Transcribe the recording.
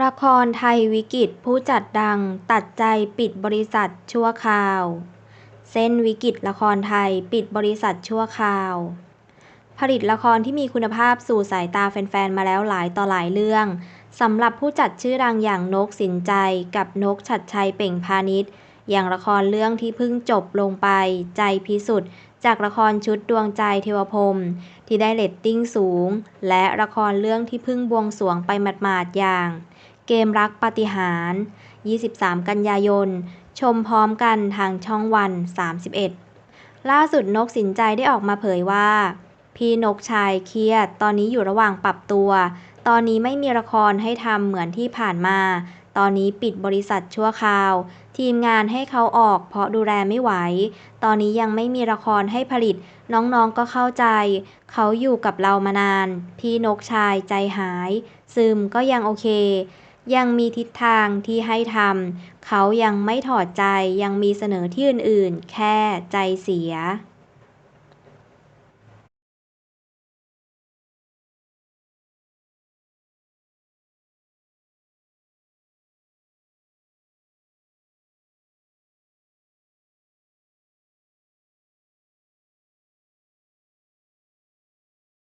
ละครไทยวิกฤตผู้จัดดังตัดใจปิดบริษัทชั่วคราว เส้นวิกฤตละครไทยปิดบริษัทชั่วคราว ผลิตละครที่มีคุณภาพสู่สายตาแฟนๆ มาแล้วหลายต่อหลายเรื่องสำหรับผู้จัดชื่อดังอย่างนกสินใจกับนกชัดชัยเป่งพาณิชย์ อย่างละครเรื่องที่เพิ่งจบลงไปใจพิสุทธิ์ จากละครชุดดวงใจเทวพรหมที่ได้เรตติ้งสูง และละครเรื่องที่เพิ่งบวงสรวงไปหมาดๆอย่าง เกมรักปาฏิหาริย์ 23 กันยายน ชมพร้อมกันทางช่องวัน 31 ล่าสุดนกสินใจได้ออกมาเผยว่า พี่นกชายเครียด ตอนนี้อยู่ระหว่างปรับตัว ตอนนี้ไม่มีละครให้ทำเหมือนที่ผ่านมา ตอนนี้ปิดบริษัทชั่วคราว ทีมงานให้เขาออกเพราะดูแลไม่ไหว ตอนนี้ยังไม่มีละครให้ผลิต น้องๆก็เข้าใจ เขาอยู่กับเรามานาน พี่นกชายใจหาย ซึมก็ยังโอเค ยังมีทิศทางที่ให้ทำ เขายังไม่ถอดใจ ยังมีเสนอที่อื่นๆ แค่ใจเสีย